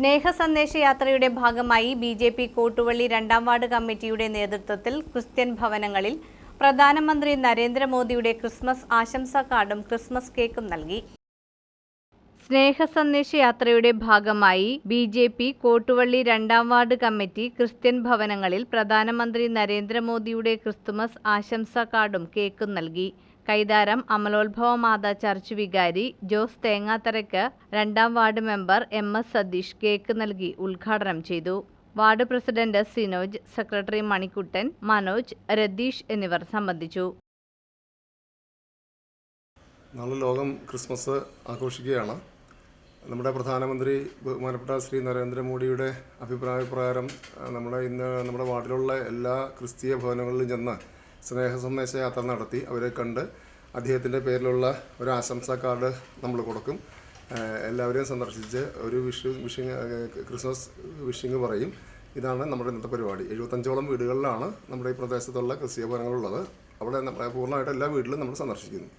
സ്നേഹ സന്ദേശ യാത്രയുടെ ഭാഗമായി ബി ജെ പി കോട്ടുവള്ളി രണ്ടാം വാർഡ് കമ്മിറ്റിയുടെ നേതൃത്വത്തിൽ ക്രിസ്ത്യൻ ഭവനങ്ങളിൽ പ്രധാനമന്ത്രി നരേന്ദ്രമോദിയുടെ ക്രിസ്മസ് ആശംസാ കാർഡും ക്രിസ്മസ് കേക്കും നൽകി. സ്നേഹ സന്ദേശ യാത്രയുടെ ഭാഗമായി ബി ജെ പി കോട്ടുവള്ളി രണ്ടാം വാർഡ് കമ്മിറ്റി ക്രിസ്ത്യൻ ഭവനങ്ങളിൽ പ്രധാനമന്ത്രി നരേന്ദ്രമോദിയുടെ ക്രിസ്തുമസ് ആശംസാ കാർഡും കേക്കും നൽകി. കൈതാരം അമലോത്ഭവ മാതാ ചർച്ച് വികാരി ജോസ് തേങ്ങാത്തറയ്ക്ക് രണ്ടാം ward member M S Satheesh cake നൽകി ഉദ്ഘാടനം ചെയ്തു. Ward president Sinoj secretary Manikuttan Manoj Ratheesh എന്നിവർ സംബന്ധിച്ചു. നാളെ ലോകം ക്രിസ്മസ് ആഘോഷിക്കുകയാണ്. നമ്മുടെ പ്രധാനമന്ത്രി ബഹുമാനപ്പെട്ട ശ്രീ നരേന്ദ്രമോദിയുടെ അഭിപ്രായ പ്രകാരം ആ, നമ്മുടെ ഇന്ന് നമ്മുടെ വാർഡിലുള്ള എല്ലാ ക്രിസ്തീയ ഭവനങ്ങളിലും ചെന്ന് സ്നേഹ സന്ദേശ യാത്ര നടത്തി അവരെ കണ്ട് അദ്ദേഹത്തിന്റെ പേരിലുള്ള ഒരു ആശംസാ കാർഡ് നമ്മൾ കൊടുക്കും. എല്ലാവരെയും സന്ദർശിച്ച് ഒരു വിഷു വിഷിങ് ക്രിസ്മസ് വിഷിങ് പറയും. ഇതാണ് നമ്മുടെ ഇന്നത്തെ പരിപാടി. എഴുപത്തഞ്ചോളം വീടുകളിലാണ് നമ്മുടെ ഈ പ്രദേശത്തുള്ള ക്രിസ്തീയ ഭവനങ്ങളുള്ളത് അവിടെ പൂർണമായിട്ട് എല്ലാ വീട്ടിലും നമ്മൾ സന്ദർശിക്കുന്നു.